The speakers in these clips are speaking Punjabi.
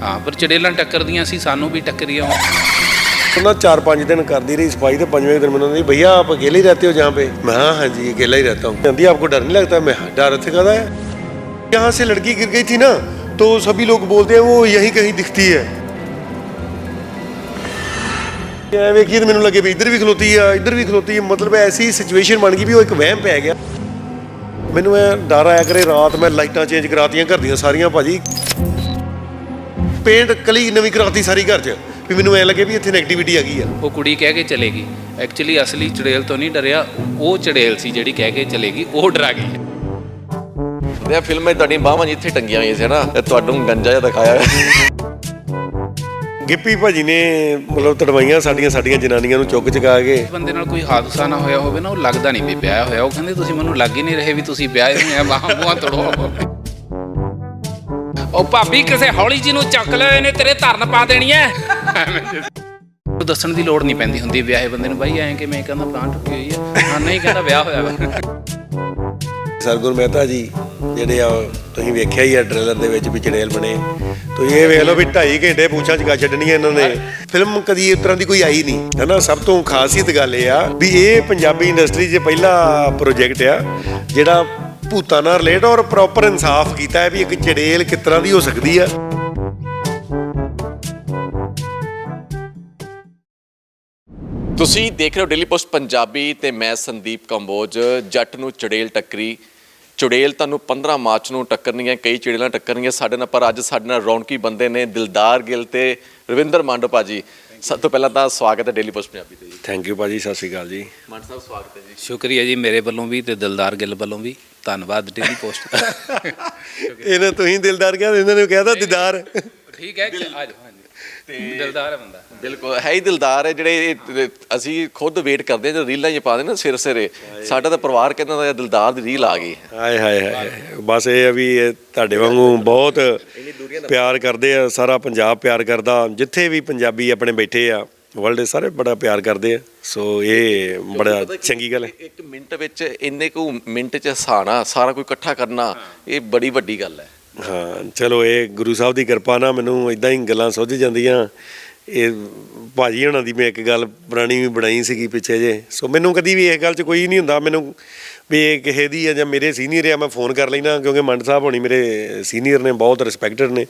ਹਾਂ ਪਰ ਚੜੇਲਾਂ ਟੱਕਰਦੀਆਂ ਸੀ ਸਾਨੂੰ ਵੀ ਟੱਕਰੀਆਂ ਉਹਨਾਂ ਚਾਰ ਪੰਜ ਦਿਨ ਕਰਦੀ ਰਹੀ ਸਫਾਈ ਤੇ ਪੰਜਵੇਂ ਦਿਨ ਮੈਨੂੰ ਕਹਿੰਦੀ भैया आप अकेले ही रहते हो जहाँ पे मैं हाँ हाँ जी अकेला ही रहता हूँ कहती आपको डर नहीं लगता मैं "हाँ, डर थे कहता है यहाँ से लड़की गिर गई थी ना तो सभी लोग बोलते हैं वो यहीं कहीं दिखती है ਐ ਵੇਖੀ ਤੇ ਮੈਨੂੰ ਲੱਗੇ ਵੀ ਇੱਧਰ ਵੀ ਖਲੋਤੀ ਆ ਇੱਧਰ ਵੀ ਖਲੋਤੀ ਆ ਮਤਲਬ ਐਸੀ ਸਿਚੁਏਸ਼ਨ ਬਣ ਗਈ ਵੀ ਉਹ ਇੱਕ ਵਹਿਮ ਪੈ ਗਿਆ ਮੈਨੂੰ ਐ ਡਰ ਆਇਆ ਕਰੇ ਰਾਤ ਮੈਂ ਲਾਈਟਾਂ ਚੇਂਜ ਕਰਾਤੀਆਂ ਘਰ ਦੀਆਂ ਸਾਰੀਆਂ ਭਾਜੀ ਪੇਂਟ ਕਲੀ ਨਵੀਂ ਕਰਾਤੀ ਸਾਰੀ ਘਰ 'ਚ ਵੀ ਮੈਨੂੰ ਐ ਲੱਗੇ ਵੀ ਇੱਥੇ ਨੈਗੇਟਿਵਿਟੀ ਆ ਗਈ ਆ। ਉਹ ਕੁੜੀ ਕਹਿ ਕੇ ਚਲੇਗੀ। ਐਕਚੁਅਲੀ ਅਸਲੀ ਚੜੇਲ ਤੋਂ ਨਹੀਂ ਡਰਿਆ ਉਹ ਚੜੇਲ ਸੀ ਜਿਹੜੀ ਕਹਿ ਕੇ ਚਲੇਗੀ ਉਹ ਡਰਾ ਗਈ। ਇਹ ਫਿਲਮ ਵਿੱਚ ਤੁਹਾਡੀਆਂ ਬਾਹਾਂ ਜਿੱਥੇ ਟੰਗੀਆਂ ਹੋਈਆਂ ਸੀ ਨਾ ਤੇ ਤੁਹਾਨੂੰ ਗੰਜਾ ਜਿਹਾ ਦਿਖਾਇਆ ਹੋਇਆ। ਗਿੱਪੀ ਭਾਜੀ ਨੇ ਮਤਲਬ ਤੜਵਾਈਆਂ ਸਾਡੀਆਂ ਸਾਡੀਆਂ ਜਨਾਨੀਆਂ ਨੂੰ ਚੁੱਕ ਚੁਕਾ ਕੇ। ਇਸ ਬੰਦੇ ਨਾਲ ਕੋਈ ਹਾਦਸਾ ਨਾ ਹੋਇਆ ਹੋਵੇ ਨਾ ਉਹ ਲੱਗਦਾ ਨਹੀਂ ਵੀ ਵਿਆਹ ਹੋਇਆ। ਉਹ ਕਹਿੰਦੇ ਤੁਸੀਂ ਮੈਨੂੰ ਲੱਗ ਹੀ ਨਹੀਂ ਰਹੇ ਵੀ ਤੁਸੀਂ ਵਿਆਹ ਹੋਏ ਆ ਬਾਹਾਂ ਬੂਹਾਂ ਤੜੋ। ਉਹ ਭਾਬੀ ਕਿਸੇ ਹੌਲੀ ਜੀ ਨੂੰ ਚੱਕ ਲੈ ਇਹਨੇ ਤੇਰੇ ਧਰਨ ਪਾ ਦੇਣੀ ਐ। ਉਹ ਦੱਸਣ ਦੀ ਲੋੜ ਨਹੀਂ ਪੈਂਦੀ ਹੁੰਦੀ ਵਿਆਹੇ ਬੰਦੇ ਨੂੰ ਬਾਈ ਐਂ ਕਿ ਮੈਂ ਕਹਿੰਦਾ ਬਾਂਹ ਟੁੱਟੀ ਹੋਈ ਐ। ਹਾਂ ਨਹੀਂ ਕਹਿੰਦਾ ਵਿਆਹ ਹੋਇਆ ਵਾ। ਸਰਗੁਣ ਮਹਿਤਾ ਜੀ ਜਿਹੜੇ ਆ ਤੁਸੀਂ ਵੇਖਿਆ ਹੀ ਆ ਟ੍ਰੇਲਰ ਦੇ ਵਿੱਚ ਵੀ ਚੜੇਲ ਬਣੇ। ਤੁਸੀਂ ਇਹ ਵੇਖ ਲਓ ਵੀ 2.5 ਘੰਟੇ ਪੂਛਾਂ ਚਕਾ ਛੱਡਣੀਆਂ ਇਹਨਾਂ ਨੇ। ਫਿਲਮ ਕਦੀ ਇਸ ਤਰ੍ਹਾਂ ਦੀ ਕੋਈ ਆਈ ਨਹੀਂ। ਹੈਨਾ ਸਭ ਤੋਂ ਖਾਸੀਅਤ ਗੱਲ ਇਹ ਆ ਵੀ ਇਹ ਪੰਜਾਬੀ ਇੰਡਸਟਰੀ 'ਚ ਪਹਿਲਾ ਪ੍ਰੋਜੈਕਟ ਆ ਜਿਹੜਾ ਭੂਤਾਂ ਨਾਲ ਰਿਲੇਟ ਔਰ ਪ੍ਰੋਪਰ ਇਨਸਾਫ ਕੀਤਾ ਹੈ ਵੀ ਇੱਕ ਚੜੇਲ ਕਿਸ ਤਰ੍ਹਾਂ ਦੀ ਹੋ ਸਕਦੀ ਆ। ਤੁਸੀਂ ਦੇਖ ਰਹੇ ਹੋ ਡੇਲੀ ਪੋਸਟ ਪੰਜਾਬੀ ਤੇ ਮੈਂ ਸੰਦੀਪ ਕੰਬੋਜ। ਜੱਟ ਨੂੰ ਚੜੇਲ ਟੱਕਰੀ। ਚੁੜੇਲ ਤੁਹਾਨੂੰ 15 ਮਾਰਚ ਨੂੰ ਟੱਕਰਨੀਆਂ ਕਈ ਚੜੇਲਾਂ ਟੱਕਰਨੀਆਂ ਸਾਡੇ ਨਾਲ ਪਰ ਅੱਜ ਸਾਡੇ ਨਾਲ ਰੌਣਕੀ ਬੰਦੇ ਨੇ ਦਿਲਦਾਰ ਗਿੱਲ ਤੇ ਰਵਿੰਦਰ ਮੰਡ ਭਾਜੀ। ਸਭ ਤੋਂ ਪਹਿਲਾਂ ਤਾਂ ਸਵਾਗਤ ਹੈ ਡੇਲੀ ਪੋਸਟ ਪੰਜਾਬੀ ਤੇ ਜੀ। ਥੈਂਕ ਯੂ ਭਾਜੀ ਸਤਿ ਸ਼੍ਰੀ ਅਕਾਲ ਜੀ। ਮੰਡ ਸਾਹਿਬ ਸਵਾਗਤ ਹੈ ਜੀ। ਸ਼ੁਕਰੀਆ ਜੀ ਮੇਰੇ ਵੱਲੋਂ ਵੀ ਤੇ ਦਿਲਦਾਰ ਗਿੱਲ ਵੱਲੋਂ ਵੀ। ਧੰਨਵਾਦ ਡੇਲੀ ਪੋਸਟ ਇਹਨਾਂ ਤੁਸੀਂ ਦਿਲਦਾਰ ਕਿਹਾ ਇਹਨਾਂ ਨੇ ਕਹਿਤਾ ਦਿਦਾਰ। ਠੀਕ ਹੈ ਆ ਜਾਓ ਹਾਂਜੀ। ਦਿਲਦਾਰ ਹੈ ਬੰਦਾ। ਬਿਲਕੁਲ ਹੈ ਹੀ ਦਿਲਦਾਰ ਹੈ ਜਿਹੜੇ ਇਹ- ਅਸੀਂ ਖੁਦ ਵੇਟ ਕਰਦੇ ਹਾਂ ਜਦੋਂ ਰੀਲਾਂ ਹੀ ਪਾਉਂਦੇ ਨਾ ਸਿਰ ਸਿਰੇ ਸਾਡਾ ਤਾਂ ਪਰਿਵਾਰ ਕਹਿੰਦਾ ਦਾ ਦਿਲਦਾਰ ਦੀ ਰੀਲ ਆ ਗਈ ਹਾਏ ਹਾਏ ਹਾਏ ਬਸ ਇਹ ਆ ਵੀ ਇਹ ਤੁਹਾਡੇ ਵਾਂਗੂ ਬਹੁਤ ਪਿਆਰ ਕਰਦੇ ਆ ਸਾਰਾ ਪੰਜਾਬ ਪਿਆਰ ਕਰਦਾ ਜਿੱਥੇ ਵੀ ਪੰਜਾਬੀ ਆਪਣੇ ਬੈਠੇ ਆ ਵਰਲਡ ਸਾਰੇ ਬੜਾ ਪਿਆਰ ਕਰਦੇ ਆ। ਸੋ ਇਹ ਬੜਾ ਚੰਗੀ ਗੱਲ ਹੈ। ਇੱਕ ਮਿੰਟ ਵਿੱਚ ਇੰਨੇ ਕੁ ਮਿੰਟ ਚ ਹਸਾਣਾ ਸਾਰਾ ਕੋਈ ਇਕੱਠਾ ਕਰਨਾ ਇਹ ਬੜੀ ਵੱਡੀ ਗੱਲ ਹੈ। ਹਾਂ ਚਲੋ ਇਹ ਗੁਰੂ ਸਾਹਿਬ ਦੀ ਕਿਰਪਾ ਨਾਲ ਮੈਨੂੰ ਇਦਾਂ ਹੀ ਗੱਲਾਂ ਸੁੱਝ ਜਾਂਦੀਆਂ। ਇਹ ਭਾਜੀ ਹੋਣਾ ਦੀ ਮੈਂ ਇੱਕ ਗੱਲ ਪੁਰਾਣੀ ਵੀ ਬਣਾਈ ਸੀਗੀ ਪਿੱਛੇ ਜੇ ਸੋ ਮੈਨੂੰ ਕਦੀ ਵੀ ਇਹ ਗੱਲ 'ਚ ਕੋਈ ਨਹੀਂ ਹੁੰਦਾ ਮੈਨੂੰ ਵੀ ਇਹ ਕਿਸੇ ਦੀ ਹੈ ਜਾਂ ਮੇਰੇ ਸੀਨੀਅਰ ਆ ਮੈਂ ਫੋਨ ਕਰ ਲੈਣਾ ਕਿਉਂਕਿ ਮੰਡ ਸਾਹਿਬ ਹੋਣੀ ਮੇਰੇ ਸੀਨੀਅਰ ਨੇ ਬਹੁਤ ਰਿਸਪੈਕਟਡ ਨੇ।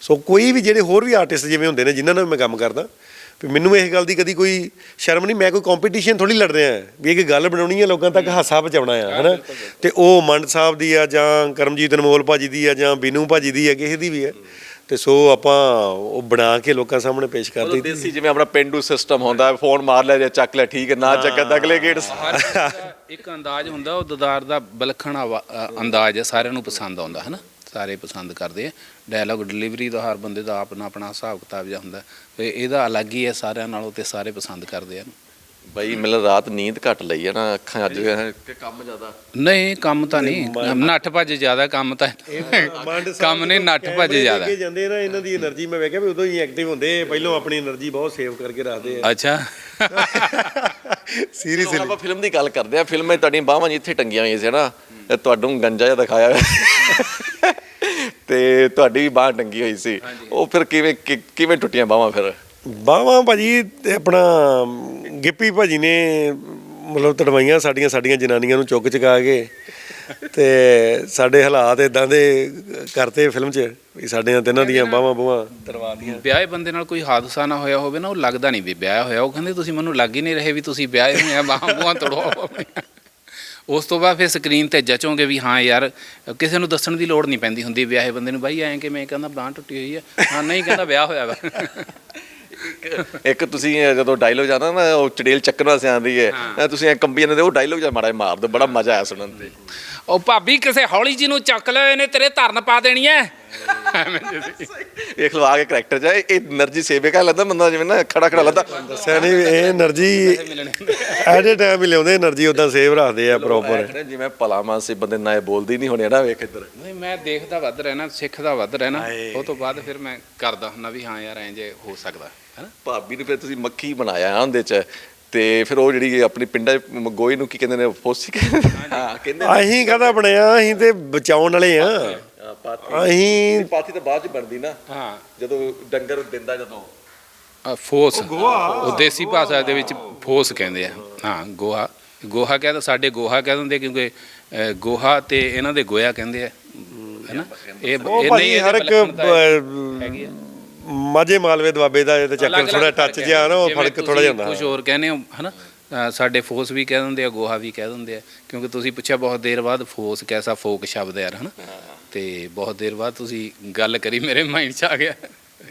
ਸੋ ਕੋਈ ਵੀ ਜਿਹੜੇ ਹੋਰ ਵੀ ਆਰਟਿਸਟ ਜਿਵੇਂ ਹੁੰਦੇ ਨੇ ਜਿਨ੍ਹਾਂ ਨਾਲ ਮੈਂ ਕੰਮ ਕਰਦਾ ਵੀ ਮੈਨੂੰ ਇਹ ਗੱਲ ਦੀ ਕਦੀ ਕੋਈ ਸ਼ਰਮ ਨਹੀਂ ਮੈਂ ਕੋਈ ਕੰਪੀਟੀਸ਼ਨ ਥੋੜੀ ਲੜ ਰਿਹਾ ਵੀ ਇੱਕ ਗੱਲ ਬਣਾਉਣੀ ਹੈ ਲੋਕਾਂ ਤੱਕ ਹਾਸਾ ਪਹੁੰਚਾਉਣਾ ਆ ਹਨਾ? ਤੇ ਉਹ ਮੰਡ ਸਾਹਿਬ ਦੀ ਆ ਜਾਂ ਕਰਮਜੀਤ ਅਨਮੋਲ ਭਾਜੀ ਦੀ ਆ ਜਾਂ ਬੀਨੂ ਭਾਜੀ ਦੀ ਆ ਕਿਸੇ ਦੀ ਵੀ ਹੈ ਤੇ ਸੋ ਆਪਾਂ ਉਹ ਬਣਾ ਕੇ ਲੋਕਾਂ ਸਾਹਮਣੇ ਪੇਸ਼ ਕਰ ਮਤਲਬ ਦਈਦੀ ਦੇਸੀ ਜਿਵੇਂ ਆਪਣਾ ਪਿੰਡੂ ਸਿਸਟਮ ਹੁੰਦਾ ਹੈ ਫੋਨ ਮਾਰ ਲਿਆ ਜਾਂ ਚੱਕ ਲਿਆ ਠੀਕ ਹੈ ਨਾ ਚੱਕਿਆ ਤਾਂ ਅਗਲੇ ਗੇਟ ਇੱਕ ਅੰਦਾਜ਼ ਹੁੰਦਾ ਉਹ ਦਦਾਰ ਦਾ ਬਲਖਣ ਅੰਦਾਜ਼ ਹੈ ਸਾਰਿਆਂ ਨੂੰ ਪਸੰਦ ਆਉਂਦਾ ਹੈ ਨਾ ਸਾਰੇ ਪਸੰਦ ਕਰਦੇ ਆ। ਡਾਇਲੌਗ ਡਿਲੀਵਰੀ ਦਾ ਹਰ ਬੰਦੇ ਦਾ ਆਪਣਾ ਆਪਣਾ ਹਿਸਾਬ ਕਿਤਾਬ ਜਿਹਾ ਹੁੰਦਾ। ਤੇ ਇਹਦਾ ਅਲੱਗ ਹੀ ਹੈ ਸਾਰਿਆਂ ਨਾਲੋਂ ਤੇ ਸਾਰੇ ਪਸੰਦ ਕਰਦੇ ਆ ਬਈ ਮਿਲ ਰਾਤ ਨੀਂਦ ਘੱਟ ਲਈ ਹੈ ਨਾ ਅੱਖਾਂ ਅੱਜ ਕੰਮ ਜ਼ਿਆਦਾ। ਨਹੀਂ ਕੰਮ ਤਾਂ ਨਹੀਂ। ਨੱਠ ਭੱਜ ਜ਼ਿਆਦਾ ਕੰਮ ਤਾਂ ਕੰਮ ਨਹੀਂ ਨੱਠ ਭੱਜ ਜ਼ਿਆਦਾ। ਅੱਛਾ। ਸੀਰੀਅਸਲੀ ਆਪਾਂ ਫਿਲਮ ਦੀ ਗੱਲ ਕਰਦੇ ਆ ਫਿਲਮ ਤੁਹਾਡੀਆਂ ਬਾਹਾਂ ਜਿੱਥੇ ਟੰਗੀਆਂ ਹੋਈਆਂ ਸੀ ਨਾ ਤੁਹਾਨੂੰ ਗੰਜਾ ਜਿਹਾ ਦਿਖਾਇਆ। ਹੋਇਆ ਤੇ ਤੁਹਾਡੀ ਵੀ ਬਾਹ ਟੰਗੀ ਹੋਈ ਸੀ। ਉਹ ਫਿਰ ਕਿਵੇਂ ਕਿ- ਕਿਵੇਂ ਟੁੱਟੀਆਂ ਬਾਹਾਂ ਫਿਰ? ਬਾਵਾ ਭਾਜੀ ਤੇ ਆਪਣਾ ਗਿੱਪੀ ਭਾਜੀ ਨੇ ਮਤਲਬ ਤੜਵਾਈਆਂ ਸਾਡੀਆਂ ਸਾਡੀਆਂ ਜਨਾਨੀਆਂ ਨੂੰ ਚੁੱਕ ਚੁਕਾ ਕੇ ਤੇ ਸਾਡੇ ਹਾਲਾਤ ਇਦਾਂ ਦੇ ਕਰਤੇ ਫਿਲਮ 'ਚ ਵੀ ਸਾਡੀਆਂ ਤਿੰਨਾਂ ਦੀਆਂ ਬਾਹਾਂ ਬੂਹਾਂ ਤਰਵਾਤੀਆਂ ਵਿਆਹੇ ਬੰਦੇ ਨਾਲ ਕੋਈ ਹਾਦਸਾ ਨਾ ਹੋਇਆ ਹੋਵੇ ਨਾ ਉਹ ਲੱਗਦਾ ਨਹੀਂ ਵੀ ਵਿਆਹ ਹੋਇਆ। ਉਹ ਕਹਿੰਦੇ ਤੁਸੀਂ ਮੈਨੂੰ ਲੱਗ ਹੀ ਨਹੀਂ ਰਹੇ ਵੀ ਤੁਸੀਂ ਵਿਆਹੇ ਹੋਏ ਆ ਬਾਹਾਂ ਬੂਹਾਂ ਤੜੋ। ਉਸ ਤੋਂ ਬਾਅਦ ਫਿਰ ਸਕਰੀਨ ਤੇ ਜਚੋਗੇ ਵੀ ਹਾਂ ਯਾਰ ਕਿਸੇ ਨੂੰ ਦੱਸਣ ਦੀ ਲੋੜ ਨਹੀਂ ਪੈਂਦੀ ਹੁੰਦੀ ਵਿਆਹੇ ਬੰਦੇ ਨੂੰ ਬਾਈ ਐਂ ਕਿ ਮੈਂ ਕਹਿੰਦਾ ਬਾਂਹ ਟੁੱਟੀ ਹੋਈ ਹੈ ਹਾਂ ਨਹੀਂ ਕਹਿੰਦਾ ਵਿਆਹ ਹੋਇਆ ਵਾ। ਇੱਕ- ਤੁਸੀਂ ਜਦੋਂ ਡਾਇਲੋਗ ਜਾਂਦਾ ਨਾ ਉਹ ਚੜੇਲ ਚੱਕਣ ਵਾਸਤੇ ਆਉਂਦੀ ਹੈ ਤੁਸੀਂ ਇਹ ਕੰਬੀ ਜਾਂਦੇ ਉਹ ਡਾਇਲੋਗ ਜਿਹਾ ਮਾੜਾ ਮਾਰ ਦਿਓ ਬੜਾ ਮਜ਼ਾ ਆਇਆ ਸੁਣਨ ਤੇ। ਉਹ ਭਾਬੀ ਕਿਸੇ ਹੌਲੀ ਜੀ ਨੂੰ ਚੱਕ ਲੈ ਇਹਨੇ ਤੇਰੇ ਧਰਨ ਪਾ ਦੇਣੀ ਐ ਐਵੇਂ ਜਿਵੇਂ ਕੇ ਕੈਰੈਕਟਰ ਜਾ ਇਹ એનર્ਜੀ ਸੇਵੇ ਕਾ ਲੱਗਦਾ ਬੰਦਾ ਜਿਵੇਂ ਨਾ ਖੜਾ ਖੜਾ ਲੱਗਦਾ। ਦੱਸਿਆ ਨਹੀਂ ਇਹ એનર્ਜੀ ਐਟ ਟਾਈਮ ਹੀ ਲਿਆਉਂਦੇ એનર્ਜੀ ਉਦਾਂ ਸੇਵ ਰੱਖਦੇ ਆ ਪ੍ਰੋਪਰ ਜਿਵੇਂ ਪਲਾਮਾ ਸੀ ਬੰਦੇ ਨਾ ਇਹ ਬੋਲਦੀ ਨਹੀਂ ਹੋਣੀ ਨਾ ਵੇਖ ਇੱਧਰ। ਨਹੀਂ ਮੈਂ ਦੇਖਦਾ ਵੱਧ ਰਹਿਣਾ ਸਿੱਖਦਾ ਵੱਧ ਰਹਿਣਾ। ਉਹ ਤੋਂ ਬਾਅਦ ਫਿਰ ਮੈਂ ਕਰਦਾ ਹੁੰਦਾ ਵੀ ਹਾਂ ਯਾਰ ਐਂ ਹੋ ਸਕਦਾ ਹੈਨਾ ਭਾਬੀ ਨੂੰ ਫਿਰ ਤੁਸੀਂ ਮੱਖੀ ਬਣਾਇਆ ਉਹਦੇ ਚ ਤੇ ਫਿਰ ਉਹ ਜਿਹੜੀ ਆਪਣੀ ਪਿੰਡਾਂ ਗੋਈ ਨੂੰ ਕੀ ਕਹਿੰਦੇ ਨੇ ਫੋਸੀ ਕਹਿੰਦੇ ਹਾਂ ਕਹਿੰਦੇ ਅਸੀਂ ਕਹਦਾ ਬਣਿਆ ਅਸੀਂ ਤੇ ਬਚਾਉਣ ਵਾਲੇ ਆ। ਅਸੀਂ ਪਾਥੀ ਤਾਂ ਬਾਅਦ ਚ ਬਣਦੀ ਨਾ ਹਾਂ। ਜਦੋਂ ਡੰਗਰ ਦਿੰਦਾ ਜਦੋਂ। ਅ, ਫੋਸ। ਉਹ ਦੇਸੀ ਭਾਸ਼ਾ ਦੇ ਵਿੱਚ ਫੋਸ ਕਹਿੰਦੇ ਆ। ਹਾਂ ਗੋਹਾ। ਗੋਹਾ ਕਹਿੰਦਾ ਸਾਡੇ ਗੋਹਾ ਕਹਿ ਦਿੰਦੇ ਕਿਉਂਕਿ ਅ, ਗੋਹਾ ਤੇ ਇਹਨਾਂ ਦੇ ਗੋਇਆ ਕਹਿੰਦੇ ਆ। ਹੈਨਾ? ਇਹ ਉਹ ਇਹ ਭਾਜੀ ਹਰ ਇੱਕ ਵਿਲੱਖਣਤਾ ਹੈਗੀ ਆ। ਮਾਝੇ ਮਾਲਵੇ ਦਵਾਬੇ ਦਾ ਇਹ ਤਾਂ ਚੱਕਰ ਥੋੜਾ ਟੱਚ ਜਿਹਾ ਨਾ ਉਹ ਜਿਵੇਂ ਫ਼ਰਕ ਥੋੜਾ ਜਿਹਾ ਹੁੰਦਾ। ਕੁਝ ਹੋਰ ਕਹਿੰਦੇ ਹੋ ਹਨਾ? ਸਾਡੇ ਫੋਸ ਵੀ ਕਹਿ ਦਿੰਦੇ ਆ ਗੋਹਾ ਵੀ ਕਹਿ ਦਿੰਦੇ ਆ ਕਿਉਂਕਿ ਤੁਸੀਂ ਪੁੱਛਿਆ ਬਹੁਤ ਦੇਰ ਬਾਅਦ ਫੋਸ ਕੈਸਾ ਫੋਕ ਸ਼ਬਦ ਹੈ ਯਾਰ ਹਨਾ? ਤੇ ਬਹੁਤ ਦੇਰ ਬਾਅਦ ਤੁਸੀਂ ਗੱਲ ਕਰੀ ਮੇਰੇ ਮਾਈਂਡ 'ਚ ਆ ਗਿਆ।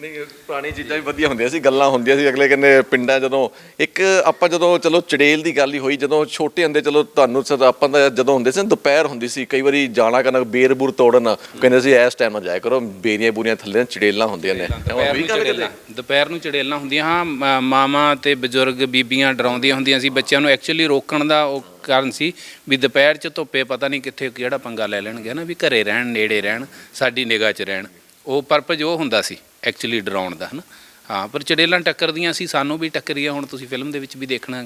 ਨਹੀਂ ਪੁਰਾਣੀ ਚੀਜ਼ਾਂ ਵੀ ਵਧੀਆ ਹੁੰਦੀਆਂ ਸੀ ਗੱਲਾਂ ਹੁੰਦੀਆਂ ਸੀ। ਅਗਲੇ ਕਹਿੰਦੇ ਪਿੰਡਾਂ ਜਦੋਂ ਇੱਕ ਆਪਾਂ ਜਦੋਂ ਚਲੋ ਚੜੇਲ ਦੀ ਗੱਲ ਹੀ ਹੋਈ ਜਦੋਂ ਛੋਟੇ ਹੁੰਦੇ ਚਲੋ ਤੁਹਾਨੂੰ ਸਰ ਆਪਾਂ ਦਾ ਜਦੋਂ ਹੁੰਦੇ ਸੀ ਨਾ, ਦੁਪਹਿਰ ਹੁੰਦੀ ਸੀ ਕਈ ਵਾਰੀ ਜਾਣਾ ਕਰਨਾ ਬੇਰ ਬੂਰ ਤੋੜਨ ਕਹਿੰਦੇ ਸੀ ਇਸ ਟਾਈਮ ਨਾਲ ਜਾਇਆ ਕਰੋ ਬੇਰੀਆਂ ਬੂਰੀਆਂ ਥੱਲੇ ਨਾ ਚੜੇਲਾਂ ਹੁੰਦੀਆਂ ਨੇ। ਦੁਪਹਿਰ ਨੂੰ ਚੜੇਲਾਂ ਦੁਪਹਿਰ ਨੂੰ ਚੜੇਲਾਂ ਹੁੰਦੀਆਂ ਹਾਂ ਮ- ਮਾਵਾਂ ਤੇ ਬਜ਼ੁਰਗ ਬੀਬੀਆਂ ਡਰਾਉਂਦੀਆਂ ਹੁੰਦੀਆਂ ਸੀ ਬੱਚਿਆਂ ਨੂੰ ਐਕਚੁਅਲੀ ਰੋਕਣ ਦਾ ਉਹ ਕਾਰਨ ਸੀ ਵੀ ਦੁਪਹਿਰ 'ਚ ਧੁੱਪੇ ਪਤਾ ਨਹੀਂ ਕਿੱਥੇ ਕਿਹੜਾ ਪੰਗਾ ਲੈ ਲੈਣਗੇ ਨਾ ਵੀ ਘਰੇ ਰਹਿਣ ਨੇੜੇ ਰਹਿਣ ਸਾਡੀ ਨਿਗਾਹ 'ਚ ਰਹਿਣ। ਉਹ ਪਰਪਸ ਉਹ ਹੁੰਦਾ ਸੀ ਐਕਚੁਅਲੀ ਡਰਾਉਣ ਦਾ ਹਨਾ? ਹਾਂ ਪਰ ਚੜੇਲਾਂ ਟੱਕਰਦੀਆਂ ਸੀ ਸਾਨੂੰ ਵੀ ਟੱਕਰੀਆਂ ਹੁਣ ਤੁਸੀਂ ਫਿਲਮ ਦੇ ਵਿੱਚ ਵੀ ਦੇਖਣਾ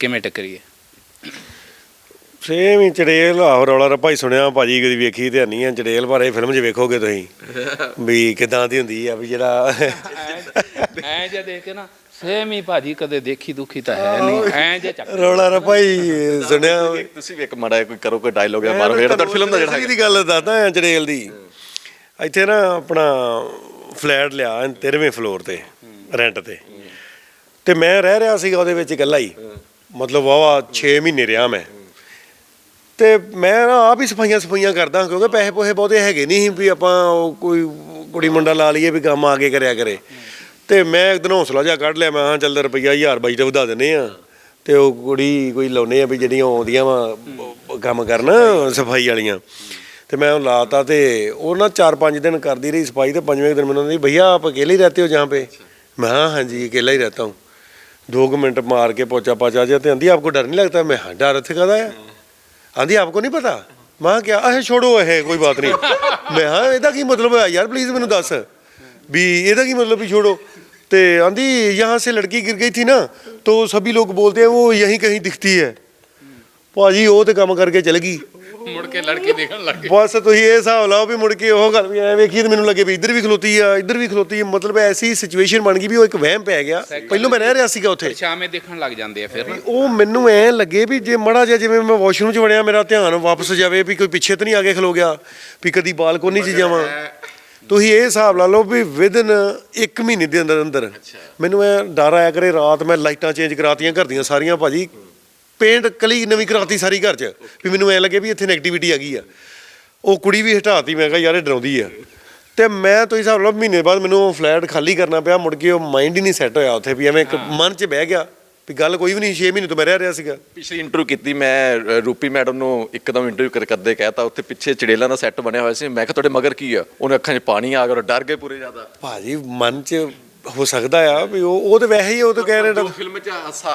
ਕਿਵੇਂ ਟੱਕਰੀ ਹੈ ਸੇਮ ਹੀ ਚੜੇਲ ਆਹੋ ਰੌਲਾ ਰੱਪਾ ਹੀ ਸੁਣਿਆ ਭਾਜੀ ਕਦੀ ਵੇਖੀ ਤੇ ਨਹੀਂ ਆ ਚੜੇਲ ਬਾਰੇ ਫਿਲਮ 'ਚ ਵੇਖੋਗੇ ਤੁਸੀਂ? ਵੀ ਕਿਦਾਂ ਦੀ ਹੁੰਦੀ ਆ ਵੀ ਜਿਹੜਾ ਐ ਜੇ ਦੇਖ ਕੇ ਨਾ ਸੇਮ ਹੀ ਭਾਜੀ ਕਦੇ ਦੇਖੀ ਦੁਖੀ ਤਾਂ ਹੈ ਨਹੀਂ ਐ ਜੇ ਚੱਕ ਰੌਲਾ ਰੱਪਾ ਹੀ ਸੁਣਿਆ। ਤੁਸੀਂ ਵੀ ਇੱਕ ਮਾੜਾ ਜਿਹਾ ਕੋਈ ਕਰੋ ਕੋਈ ਡਾਇਲੋਗ ਜਾਂ ਮਾਰੋ ਜਿਹੜਾ ਤੁਹਾਡੀ ਫਿਲਮ ਦਾ ਜਿਹੜਾ ਹੈਗਾ। ਦੀ ਗੱਲ ਦੱਸਦਾ ਆ ਚੜੇਲ ਦੀ। ਇੱਥੇ ਨਾ ਆਪਣਾ ਫਲੈਟ ਲਿਆ 13ਵੇਂ ਫਲੋਰ ਤੇ ਰੈਂਟ ਤੇ। ਤੇ ਮੈਂ ਰਹਿ ਰਿਹਾ ਸੀਗਾ ਉਹਦੇ ਵਿੱਚ ਇਕੱਲਾ ਹੀ। ਮਤਲਬ ਵਾਵਾ 6 ਮਹੀਨੇ ਰਿਹਾ ਮੈਂ। ਤੇ ਮੈਂ ਨਾ ਆਪ ਹੀ ਸਫਾਈਆਂ ਸਫਾਈਆਂ ਕਰਦਾ ਕਿਉਂਕਿ ਪੈਸੇ ਪੋਹੇ ਬਹੁਤੇ ਹੈਗੇ ਨਹੀਂ ਸੀ ਵੀ ਆਪਾਂ ਉਹ ਕੋਈ ਕੁੜੀ ਮੁੰਡਾ ਲਾ ਲਈਏ ਵੀ ਕੰਮ ਆ ਕੇ ਕਰਿਆ ਕਰੇ। ਤੇ ਮੈਂ ਇੱਕ ਦਿਨ ਹੌਸਲਾ ਜਿਹਾ ਕੱਢ ਲਿਆ, ਮੈਂ ਹਾਂ ਚੱਲ ਰੁਪਈਆ 1000 ਬਾਈ ਤੇ ਵਧਾ ਦਿੰਨੇ ਆ ਤੇ ਉਹ ਕੁੜੀ ਕੋਈ ਲਾਉਨੇ ਆ ਵੀ ਜਿਹੜੀਆਂ ਆਉਂਦੀਆਂ ਵਾ, ਕੰਮ ਕਰਨ, ਸਫ਼ਾਈ ਵਾਲੀਆਂ। ਤੇ ਮੈਂ ਉਹ ਲਾਤਾ ਤੇ ਉਹ ਨਾ 4-5 ਦਿਨ ਕਰਦੀ ਰਹੀ ਸਫਾਈ ਤੇ ਪੰਜਵੇਂ ਦਿਨ ਮੈਨੂੰ ਕਹਿੰਦੀ ਭਈਆ ਆਪ ਅਕੇਲੇ ਹੀ ਰਹਤੇ ਹੋ ਜਹਾਂ पे मैं हाँ हाँ जी अकेला ही रहता हूँ दो कुछ मिनट मार के पोचा पाचा जाते आंधी आपको डर नहीं लगता मैं हाँ डर इतने कदा है आंधी आपको नहीं पता मैं हाँ, क्या अहे छोड़ो है कोई बात नहीं मैं हाँ ਇਹਦਾ ਕੀ ਮਤਲਬ ਹੈ ਯਾਰ ਪਲੀਜ਼ ਮੈਨੂੰ ਦੱਸ ਵੀ ਇਹਦਾ ਕੀ मतलब भी छोड़ो ਤੇ आंधी यहाँ से लड़की गिर गई थी ना तो सभी लोग बोलते हैं वो यहीं कहीं दिखती है ਭਾਜੀ ਉਹ ਤੇ ਕੰਮ ਕਰਕੇ ਚਲ ਗਈ ਮੁੜ ਕੇ ਲੜਕੀ ਦੇਖਣ ਲੱਗ ਗਏ। ਬਸ ਤੁਸੀਂ ਇਹ ਹਿਸਾਬ ਲਾਓ ਵੀ ਮੁੜ ਕੇ ਉਹ ਗੱਲ ਵੀ ਐ ਵੇਖੀ ਤੇ ਮੈਨੂੰ ਲੱਗੇ ਵੀ ਇੱਧਰ ਵੀ ਖਲੋਤੀ ਆ ਇੱਧਰ ਵੀ ਖਲੋਤੀ ਆ। ਮਤਲਬ ਐਸੀ ਸਿਚੁਏਸ਼ਨ ਬਣ ਗਈ ਵੀ ਉਹ ਇੱਕ ਵਹਿਮ ਪੈ ਗਿਆ। ਪਹਿਲਾਂ ਮੈਂ ਰਹਿ ਰਿਹਾ ਸੀਗਾ ਉੱਥੇ। ਸ਼ਾਮੇ ਦੇਖਣ ਲੱਗ ਜਾਂਦੇ ਆ ਫਿਰ। ਉਹ ਮੈਨੂੰ ਐ ਲੱਗੇ ਵੀ ਜੇ ਮੜਾ ਜਿਹਾ ਜਿਵੇਂ ਮੈਂ ਵਾਸ਼ਰੂਮ 'ਚ ਵੜਿਆ ਮੇਰਾ ਧਿਆਨ ਵਾਪਸ ਜਾਵੇ ਵੀ ਕੋਈ ਪਿੱਛੇ ਤਾਂ ਨਹੀਂ ਆ ਕੇ ਖਲੋ ਗਿਆ ਵੀ ਕਦੀ ਬਾਲਕੋਨੀ 'ਚ ਜਾਵਾਂ। ਤੁਸੀਂ ਇਹ ਹਿਸਾਬ ਲਾ ਲਓ ਵੀ ਵਿਦਨ 1 ਮਹੀਨੇ ਦੇ ਅੰਦਰ ਅੰਦਰ ਮੈਨੂੰ ਐ ਡਰ ਆਇਆ ਕਰੇ ਰਾਤ ਮੈਂ ਲਾਈਟਾਂ ਚੇਂਜ ਕਰਾਤੀਆਂ ਘਰ ਦੀਆਂ ਸਾਰੀਆਂ ਭਾਜੀ। ਪੇਂਟ ਕਲੀ ਨਵੀਂ ਕਰਾਤੀ ਸਾਰੀ ਘਰ 'ਚ। ਵੀ ਮੈਨੂੰ ਐ ਲੱਗੇ ਵੀ ਇੱਥੇ ਨੈਗੇਟਿਵਿਟੀ ਆ ਗਈ ਆ। ਉਹ ਕੁੜੀ ਵੀ ਹਟਾਤੀ ਮੈਂ ਕਿਹਾ ਯਾਰ ਇਹ ਡਰਾਉਂਦੀ ਆ। ਤੇ ਮੈਂ ਤੁਸੀਂ ਹਿਸਾਬ ਲਓ ਮਹੀਨੇ ਬਾਅਦ ਮੈਨੂੰ ਫਲੈਟ ਖਾਲੀ ਕਰਨਾ ਪਿਆ ਮੁੜ ਕੇ ਉਹ ਮਾਈਂਡ ਹੀ ਨਹੀਂ ਸੈੱਟ ਹੋਇਆ ਉੱਥੇ ਵੀ ਐਵੇਂ ਇੱਕ ਮਨ 'ਚ ਬਹਿ ਗਿਆ ਵੀ ਗੱਲ ਕੋਈ ਵੀ ਨਹੀਂ 6 ਮਹੀਨੇ ਤੋਂ ਮੈਂ ਰਹਿ ਰਿਹਾ ਸੀਗਾ। ਪਿਛਲੀ ਇੰਟਰਵਿਊ ਕੀਤੀ ਮੈਂ ਅ, ਰੂਪੀ ਮੈਡਮ ਨੂੰ ਇੱਕਦਮ ਇੰਟਰਵਿਊ ਕਰ ਕਰਦੇ ਕਹਿਤਾ ਉੱਥੇ ਪਿੱਛੇ ਚੜੇਲਾਂ ਦਾ ਸੈੱਟ ਬਣਿਆ ਹੋਇਆ ਸੀ। ਮੈਂ ਕਿਹਾ ਤੁਹਾਡੇ ਮਗਰ ਕੀ ਆ? ਉਹਨੇ ਅੱਖਾਂ 'ਚ ਪਾਣੀ ਆ ਗਿਆ ਉਹ ਡਰ ਗਏ ਪੂਰੇ ਜ਼ਿਆਦਾ। ਭਾਜੀ ਮਨ 'ਚ ਹੋ ਸਕਦਾ ਆ ਵੀ ਉਹ ਉਹ ਤੇ ਵੈਸੇ ਹੀ ਉਹ ਤਾਂ ਕਹਿ ਰਹੇ ਜੋ ਫਿਲਮ 'ਚ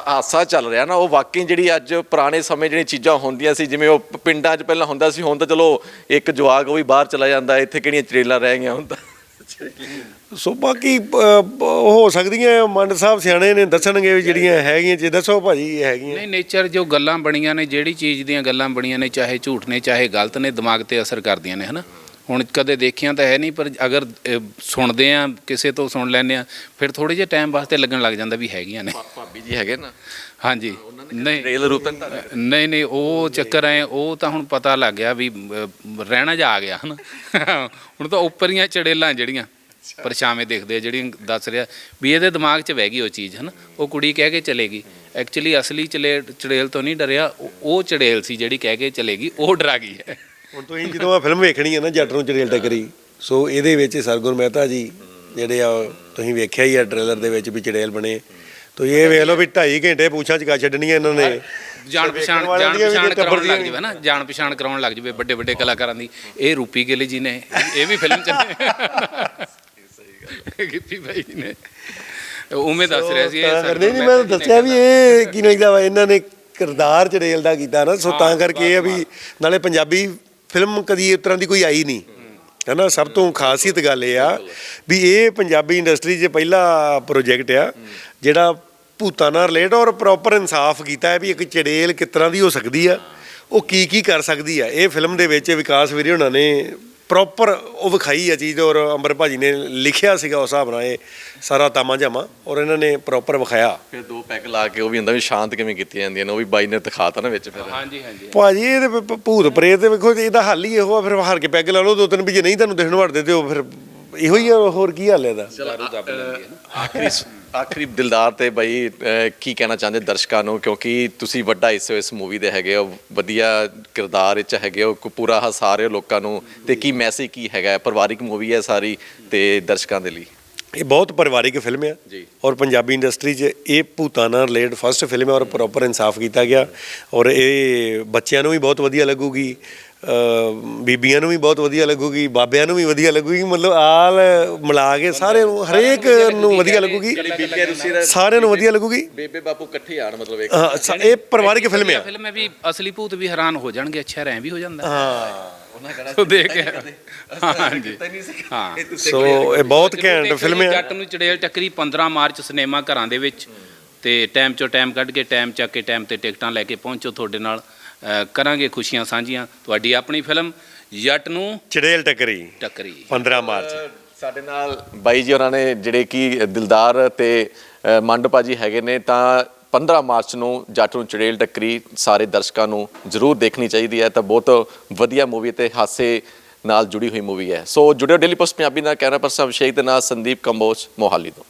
ਹਾਸਾ ਚੱਲ ਰਿਹਾ ਨਾ ਉਹ ਵਾਕਈ ਜਿਹੜੀ ਅੱਜ ਪੁਰਾਣੇ ਸਮੇਂ ਜਿਹੜੀਆਂ ਚੀਜ਼ਾਂ ਹੁੰਦੀਆਂ ਸੀ ਜਿਵੇਂ ਉਹ ਪਿੰਡਾਂ 'ਚ ਪਹਿਲਾਂ ਹੁੰਦਾ ਸੀ ਹੁਣ ਤਾਂ ਚਲੋ ਇੱਕ ਜਵਾਕ ਉਹ ਵੀ ਬਾਹਰ ਚਲਾ ਜਾਂਦਾ ਇੱਥੇ ਕਿਹੜੀਆਂ ਚੜੇਲਾਂ ਰਹਿ ਗਈਆਂ ਹੁਣ ਤਾਂ ਸੋ ਬਾਕੀ ਹੋ ਸਕਦੀਆਂ ਮੰਡ ਸਾਹਿਬ ਸਿਆਣੇ ਨੇ ਦੱਸਣਗੇ ਵੀ ਜਿਹੜੀਆਂ ਹੈਗੀਆਂ ਜੇ ਦੱਸੋ ਭਾਜੀ ਇਹ ਹੈਗੀਆਂ। ਨਹੀਂ ਨੇਚਰ ਜੋ ਗੱਲਾਂ ਬਣੀਆਂ ਨੇ ਜਿਹੜੀ ਚੀਜ਼ ਦੀਆਂ ਗੱਲਾਂ ਬਣੀਆਂ ਨੇ ਚਾਹੇ ਝੂਠ ਨੇ ਚਾਹੇ ਗਲਤ ਨੇ ਦਿਮਾਗ ਤੇ ਅਸਰ ਕਰਦੀਆਂ ਨੇ ਹਨਾ? ਹੁਣ ਕਦੇ ਦੇਖੀਆਂ ਤਾਂ ਹੈ ਨਹੀਂ ਪਰ ਅਗਰ ਸੁਣਦੇ ਆ ਕਿਸੇ ਤੋਂ ਸੁਣ ਲੈਂਦੇ ਆ ਫਿਰ ਥੋੜੇ ਜਿਹੇ ਟਾਈਮ ਵਾਸਤੇ ਲੱਗਣ ਲੱਗ ਜਾਂਦਾ ਵੀ ਹੈਗੀਆਂ ਨੇ। ਭਾਬੀ ਜੀ ਹੈਗੇ ਨਾ। ਹਾਂਜੀ। ਨਹੀਂ। ਰੇਲ ਰੂਪ ਤਾਂ ਨਹੀਂ ਨਹੀਂ ਉਹ ਚੱਕਰ ਐ ਉਹ ਤਾਂ ਹੁਣ ਪਤਾ ਲੱਗ ਗਿਆ ਵੀ ਰਹਿਣਾ ਜਾ ਆ ਗਿਆ ਹਨਾ। ਹੁਣ ਤਾਂ ਉੱਪਰੀਆਂ ਚੜੇਲਾਂ ਜਿਹੜੀਆਂ ਪਰਛਾਵੇਂ ਦੇਖਦੇ ਆ ਜਿਹੜੀਆਂ ਦੱਸ ਰਿਹਾ ਵੀ ਇਹਦੇ ਦਿਮਾਗ 'ਚ ਵਹਿ ਗਈ ਉਹ ਚੀਜ਼ ਹਨਾ। ਉਹ ਕੁੜੀ ਕਹਿ ਕੇ ਚਲੇਗੀ ਐਕਚੁਅਲੀ ਅਸਲੀ ਚਲੇ ਚੜੇਲ ਤੋਂ ਨਹੀਂ ਡਰਿਆ ਉਹ ਚੜੇਲ ਸੀ ਜਿਹੜੀ ਕਹਿ ਕੇ ਚਲੇਗੀ ਉਹ ਡਰਾ ਗਈ ਹੈ। ਹੁਣ ਤੁਸੀਂ ਜਦੋਂ ਆ ਫਿਲਮ ਵੇਖਣੀ ਹੈ ਨਾ ਜੱਟ ਨੂੰ ਚੜੇਲ ਟੱਕਰੀ ਸੋ ਇਹਦੇ ਵਿੱਚ ਸਰਗੁਣ ਮਹਿਤਾ ਜੀ ਜਿਹੜੇ ਆ ਤੁਸੀਂ ਵੇਖਿਆ ਹੀ ਆ ਟ੍ਰੇਲਰ ਦੇ ਵਿੱਚ ਵੀ ਚੜੇਲ ਬਣੇ। ਤੁਸੀਂ ਇਹ ਵੇਖ ਲਓ ਵੀ 2.5 ਘੰਟੇ ਪੂਛਾਂ ਚਕਾ ਛੱਡਣੀਆਂ ਇਹਨਾਂ ਨੇ। ਜਾਣ ਪਛਾਣ ਜਾਣ ਪਛਾਣ ਤੇ ਕਰਾਉਣ ਲੱਗ ਜਵੇ ਨਾ ਜਾਣ ਪਛਾਣ ਕਰਾਉਣ ਲੱਗ ਜਵੇ ਵੱਡੇ ਵੱਡੇ ਕਲਾਕਾਰਾਂ ਦੀ। ਇਹ ਰੂਪੀ ਗਿੱਲ ਜੀ ਨੇ ਇਹ- ਵੀ ਫਿਲਮ ਚ ਨੇ। ਗਿੱਪੀ ਭਾਈ ਨੇ। ਉਵੇਂ ਦੱਸ ਰਿਹਾ ਸੀ ਇਹ ਤਾਂ ਨਹੀਂ ਨਹੀਂ ਮੈਂ ਦੱਸਿਆ ਵੀ ਇਹ ਕੀ ਲੱਗਦਾ ਵਾ ਇਹਨਾਂ ਨੇ ਕਿਰਦਾਰ ਚੜੇਲ ਦਾ ਕੀਤਾ ਨਾ ਸੋ ਤਾਂ ਕਰਕੇ ਇਹ ਵੀ ਨਾਲੇ ਪੰਜਾਬੀ ਫਿਲਮ ਕਦੀ ਇਸ ਤਰ੍ਹਾਂ ਦੀ ਕੋਈ ਆਈ ਨਹੀਂ। ਹਨਾ, ਸਭ ਤੋਂ ਖਾਸੀਅਤ ਗੱਲ ਇਹ ਆ ਵੀ ਇਹ ਪੰਜਾਬੀ ਇੰਡਸਟਰੀ 'ਚ ਪਹਿਲਾ ਪ੍ਰੋਜੈਕਟ ਆ, ਜਿਹੜਾ ਭੂਤਾਂ ਨਾਲ ਰਿਲੇਟ ਔਰ ਪ੍ਰੋਪਰ ਇਨਸਾਫ ਕੀਤਾ ਹੈ ਵੀ ਇੱਕ ਚੜੇਲ ਕਿਸ ਤਰ੍ਹਾਂ ਦੀ ਹੋ ਸਕਦੀ ਆ, ਉਹ ਕੀ ਕੀ ਕਰ ਸਕਦੀ ਆ। ਇਹ ਫਿਲਮ ਦੇ ਵਿੱਚ ਵਿਕਾਸ ਵੀਰੇ ਉਹਨਾਂ ਨੇ ਪ੍ਰੋਪਰ ਉਹ ਵਿਖਾਈ ਆ ਚੀਜ਼ ਔਰ ਅੰਬਰ ਭਾਜੀ ਨੇ ਲਿਖਿਆ ਸੀਗਾ ਉਸ ਹਿਸਾਬ ਨਾਲ ਇਹ ਸਾਰਾ ਤਾਮਾ ਜਾਮਾ ਔਰ ਇਹਨਾਂ ਨੇ ਪ੍ਰੋਪਰ ਵਿਖਾਇਆ। ਫਿਰ ਦੋ ਪੈਗ ਲਾ ਕੇ ਉਹ ਵੀ ਹੁੰਦਾ ਵੀ ਸ਼ਾਂਤ ਕਿਵੇਂ ਕੀਤੀਆਂ ਜਾਂਦੀਆਂ ਨੇ ਉਹ ਵੀ ਬਾਈ ਨੇ ਦਿਖਾਤਾ ਨਾ ਵਿੱਚ ਫਿਰ। ਹਾਂਜੀ ਹਾਂਜੀ। ਭਾਜੀ ਭ- ਭੂਤ ਪ੍ਰੇਤ ਵੇਖੋ ਇਹਦਾ ਹੱਲ ਹੀ ਇਹੋ ਆ ਫਿਰ ਹਾਰ ਕੇ ਪੈਗ ਲਾ ਲਓ ਦੋ ਤਿੰਨ ਵੀ ਜੇ ਨਹੀਂ ਤੁਹਾਨੂੰ ਦਿਖਣ ਵੜਦੇ ਤੇ ਉਹ ਫਿਰ ਇਹੋ ਹੀ ਆ ਹੋਰ ਕੀ ਹੱਲ ਇਹਦਾ? ਦਾਰੂ ਦੱਬ ਲੈਂਦੀ ਹੈ ਨਾ ਆਖਰੀ ਆਖਰੀ ਦਿਲਦਾਰ ਤੇ ਬਾਈ ਅਹ, ਕੀ ਕਹਿਣਾ ਚਾਹੁੰਦੇ ਦਰਸ਼ਕਾਂ ਨੂੰ? ਕਿਉਂਕਿ ਤੁਸੀਂ ਵੱਡਾ ਹਿੱਸੇ ਹੋ ਇਸ ਮੂਵੀ ਦੇ ਹੈਗੇ ਹੋ ਵਧੀਆ ਕਿਰਦਾਰ ਵਿੱਚ ਹੈਗੇ ਹੋ ਕੋ ਪੂਰਾ ਹਸਾ ਰਹੇ ਹੋ ਲੋਕਾਂ ਨੂੰ। ਤੇ ਕੀ ਮੈਸੇਜ ਕੀ ਹੈਗਾ ਹੈ? ਪਰਿਵਾਰਿਕ ਮੂਵੀ ਹੈ ਸਾਰੀ ਤੇ ਦਰਸ਼ਕਾਂ ਦੇ ਲਈ। ਇਹ ਬਹੁਤ ਪਰਿਵਾਰਿਕ ਫਿਲਮ ਆ ਜੀ। ਔਰ ਪੰਜਾਬੀ ਇੰਡਸਟਰੀ 'ਚ ਇਹ ਭੂਤਾਂ ਨਾਲ ਰਿਲੇਟਡ ਫਸਟ ਫਿਲਮ ਹੈ ਔਰ ਪ੍ਰੋਪਰ ਇਨਸਾਫ ਕੀਤਾ ਗਿਆ। ਔਰ ਇਹ ਬੱਚਿਆਂ ਨੂੰ ਵੀ ਬਹੁਤ ਵਧੀਆ ਲੱਗੂਗੀ। ਬੀਬੀਆਂ ਨੂੰ ਵੀ ਬਹੁਤ ਵਧੀਆ ਲੱਗੂਗੀ ਬਾਬਿਆਂ ਨੂੰ ਵੀ ਵਧੀਆ ਲੱਗੂਗੀ ਮਤਲਬ ਆਲ ਮਿਲਾ ਕੇ ਸਾਰੇ ਨੂੰ ਹਰੇਕ ਨੂੰ ਵਧੀਆ ਲੱਗੂਗੀ। ਸਾਰਿਆਂ ਨੂੰ ਵਧੀਆ ਲੱਗੂਗੀ। ਬੇਬੇ ਬਾਪੂ ਇਕੱਠੇ ਆਣ ਮਤਲਬ ਇੱਕ ਹਾਂ, ਸ- ਇਹ ਪਰਿਵਾਰਿਕ ਫਿਲਮ ਆ। ਫਿਲਮ ਹੈ ਵੀ ਅਸਲੀ ਭੂਤ ਵੀ ਹੈਰਾਨ ਹੋ ਜਾਣਗੇ ਅੱਛਾ ਰਹਿ ਵੀ ਹੋ ਜਾਂਦਾ। ਹਾਂ। ਉਹ ਦੇਖ ਕੇ ਹਾਂਜੀ। ਹਾਂ ਸੋ। ਇਹ ਬਹੁਤ ਘੈਂਟ ਫਿਲਮ ਆ। ਜੱਟ ਨੂੰ ਚੜੇਲ ਟੱਕਰੀ 15 ਮਾਰਚ ਸਿਨੇਮਾ ਘਰਾਂ ਦੇ ਵਿੱਚ ਤੇ ਟਾਈਮ ਚੋਂ ਟਾਈਮ ਕੱਢ ਕੇ ਟਾਈਮ ਚੱਕ ਕੇ ਟਾਈਮ ਤੇ ਟਿਕਟਾਂ ਲੈ ਕੇ ਪਹੁੰਚੋ ਤੁਹਾਡੇ ਨਾਲ। ਕਰਾਂਗੇ ਖੁਸ਼ੀਆਂ ਸਾਂਝੀਆਂ। ਤੁਹਾਡੀ ਆਪਣੀ ਫਿਲਮ ਜੱਟ ਨੂੰ ਚੜੇਲ ਟੱਕਰੀ। ਟੱਕਰੀ। 15 ਮਾਰਚ। ਸਾਡੇ ਨਾਲ ਬਾਈ ਜੀ ਉਹਨਾਂ ਨੇ ਜਿਹੜੇ ਕਿ ਦਿਲਦਾਰ ਤੇ ਮੰਡਪਾ ਜੀ ਹੈਗੇ ਨੇ ਤਾਂ 15 ਮਾਰਚ ਨੂੰ ਜੱਟ ਨੂੰ ਚੜੇਲ ਟੱਕਰੀ ਸਾਰੇ ਦਰਸ਼ਕਾਂ ਨੂੰ ਜ਼ਰੂਰ ਦੇਖਣੀ ਚਾਹੀਦੀ ਹੈ। ਤਾਂ ਬਹੁਤ ਵਧੀਆ ਮੂਵੀ ਤੇ ਹਾਸੇ ਨਾਲ ਜੁੜੀ ਹੋਈ ਮੂਵੀ ਹੈ। ਸੋ ਜੁੜਿਓ ਡੇਲੀ ਪੋਸਟ ਪੰਜਾਬੀ ਨਾਲ ਕੈਮਰਾ ਪਰਸਨ ਅਭਿਸ਼ੇਕ ਦੇ ਨਾਲ ਸੰਦੀਪ ਕੰਬੋਜ ਮੋਹਾਲੀ ਤੋਂ।